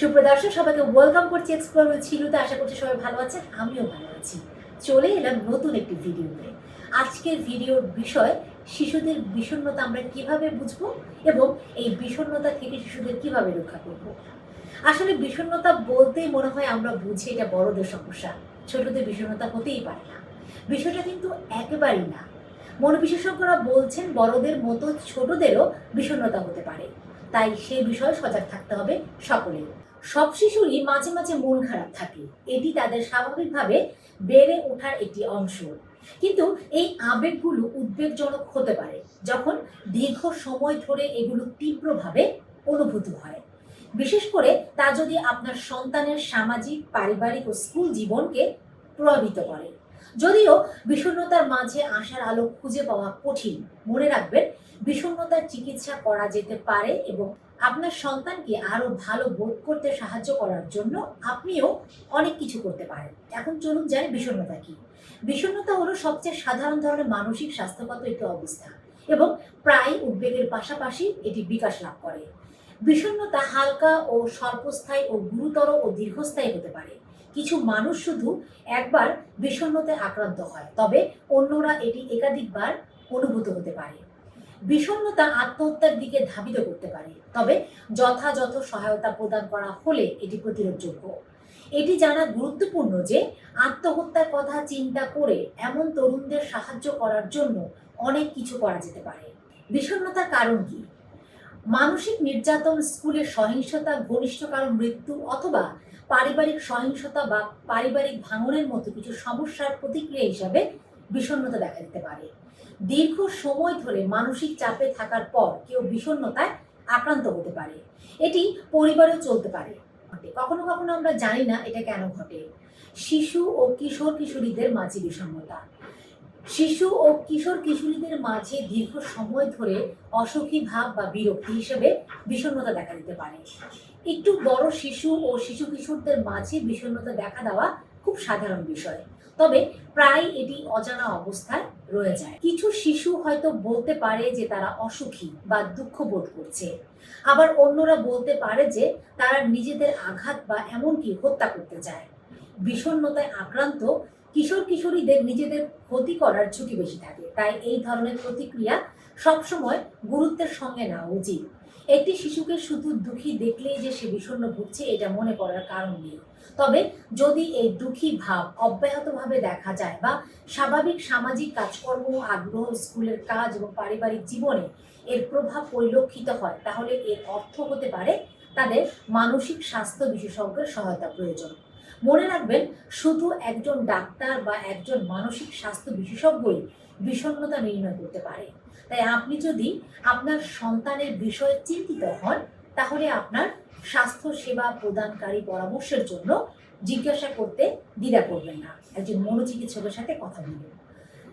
সুপ্রদর্শক সবাইকে ওয়েলকাম করছি explore with ছিলুতে আশা করছি সবাই ভালো আছেন, আমিও ভালো আছি। চলে এলাম নতুন একটি ভিডিওতে। আজকের ভিডিওর বিষয়, শিশুদের বিষণ্ণতা আমরা কীভাবে বুঝব এবং এই বিষণ্ণতা থেকে শিশুদের কীভাবে রক্ষা করব? আসলে বিষণ্ণতা বলতেই মনে হয় আমরা বুঝি এটা বড়দের সমস্যা। ছোটদের বিষণ্ণতা হতেই পারে না। বিষয়টা কিন্তু একেবারেই না। মনোবিশেষজ্ঞরা বলছেন বড়দের মতো ছোটদেরও বিষণ্ণতা হতে পারে। তাই সে বিষয়ে সজাগ থাকতে হবে সকলের সব শিশুরই মাঝে মাঝে মন খারাপ থাকে। এটি তাদের স্বাভাবিকভাবে বেড়ে ওঠার একটি অংশ। কিন্তু এই আবেগগুলো উদ্বেগজনক হতে পারে, যখন দীর্ঘ সময় ধরে এগুলো তীব্রভাবে অনুভূত হয়। বিশেষ করে তা যদি আপনার সন্তানের সামাজিক, পারিবারিক ও স্কুল জীবনকে প্রভাবিত করে। যদিও বিষণ্ণতার মাঝে আসার আলো খুঁজে পাওয়া কঠিন। মনে রাখবেন, বিষণ্ণতার চিকিৎসা করা যেতে পারে এবং আপনার সন্তানকে আরও ভালো বোধ করতে সাহায্য করার জন্য আপনিও অনেক কিছু করতে পারেন। এখন চলুন জানি বিষণ্ণতা কি। বিষণ্ণতা হলো সবচেয়ে সাধারণ ধরনের মানসিক স্বাস্থ্যগত একটি অবস্থা এবং প্রায় উদ্বেগের পাশাপাশি এটি বিকাশ লাভ করে। বিষণ্ণতা হালকা ও স্বল্পস্থায়ী ও গুরুতর ও দীর্ঘস্থায়ী হতে পারে। কিছু মানুষ শুধু একবার বিষণ্ণতায় আক্রান্ত হয়, তবে অন্যরা এটি একাধিকবার অনুভূত হতে পারে। বিষণ্ণতা আত্মহত্যার দিকে ধাবিত করতে পারে, তবে যথাযথ সহায়তা প্রদান করা হলে এটি প্রতিরোধযোগ্য। এটি জানা গুরুত্বপূর্ণ যে আত্মহত্যার কথা চিন্তা করে এমন তরুণদের সাহায্য করার জন্য অনেক কিছু করা যেতে পারে। বিষণ্ণতার কারণ কি? মানসিক নির্যাতন স্কুলের সহিংসতা, ঘনিষ্ঠ কারও মৃত্যু অথবা পারিবারিক সহিংসতা বা পারিবারিক ভাঙনের মতো কিছু সমস্যার প্রতিক্রিয়া হিসাবে বিষণ্ণতা দেখা দিতে পারে। দীর্ঘ সময় ধরে মানসিক চাপে থাকার পর কেউ বিষণ্ণতায় আক্রান্ত হতে পারে। এটি পরিবারেও চলতে পারে। কখনো কখনো আমরা জানি না এটা কেন ঘটে। শিশু ও কিশোর কিশোরীদের মাঝে বিষণ্ণতা। শিশু ও কিশোর কিশোরীদের মাঝে দীর্ঘ সময় ধরে অসুখী ভাব বা বিরক্তি হিসেবে বিষণ্ণতা দেখা দিতে পারে। একটু বড় শিশু ও শিশু কিশোরদের মাঝে বিষণ্ণতা দেখা দেওয়া খুব সাধারণ বিষয়। তবে প্রায় এটি অজানা অবস্থায় রয়ে যায়। কিছু শিশু হয়তো বলতে পারে যে তারা অসুখী বা দুঃখ বোধ করছে। আবার অন্যরা বলতে পারে যে তারা নিজেদের আঘাত বা এমনকি হত্যা করতে চায়। বিষণ্ণতায় আক্রান্ত কিশোর কিশোরীদের নিজেদের ক্ষতি করার ঝুঁকি বেশি থাকে। তাই এই ধরনের প্রতিক্রিয়া সবসময় গুরুত্বের সঙ্গে নেওয়া উচিত। একটি শিশুকে শুধু দুঃখী দেখলেই যে সে বিষণ্ণ ভুগছে, এটা মনে করার কারণ নেই। তবে যদি এই দুঃখী ভাব অব্যাহতভাবে দেখা যায় বা স্বাভাবিক সামাজিক কাজকর্ম, আগ্রহ, স্কুলের কাজ এবং পারিবারিক জীবনে এর প্রভাব পরিলক্ষিত হয়, তাহলে এর অর্থ হতে পারে তাদের মানসিক স্বাস্থ্য বিশেষজ্ঞের সহায়তা প্রয়োজন। মনে রাখবেন, শুধু একজন ডাক্তার বা একজন মানসিক স্বাস্থ্য বিশেষজ্ঞই বিষণ্ণতা নির্ণয় করতে পারে। তাই আপনি যদি আপনার সন্তানের বিষয়ে চিন্তিত হন, তাহলে আপনার স্বাস্থ্য সেবা প্রদানকারী পরামর্শের জন্য জিজ্ঞাসা করতে দ্বিধা করবেন না। একজন মনোচিকিৎসকের সাথে কথা বলুন।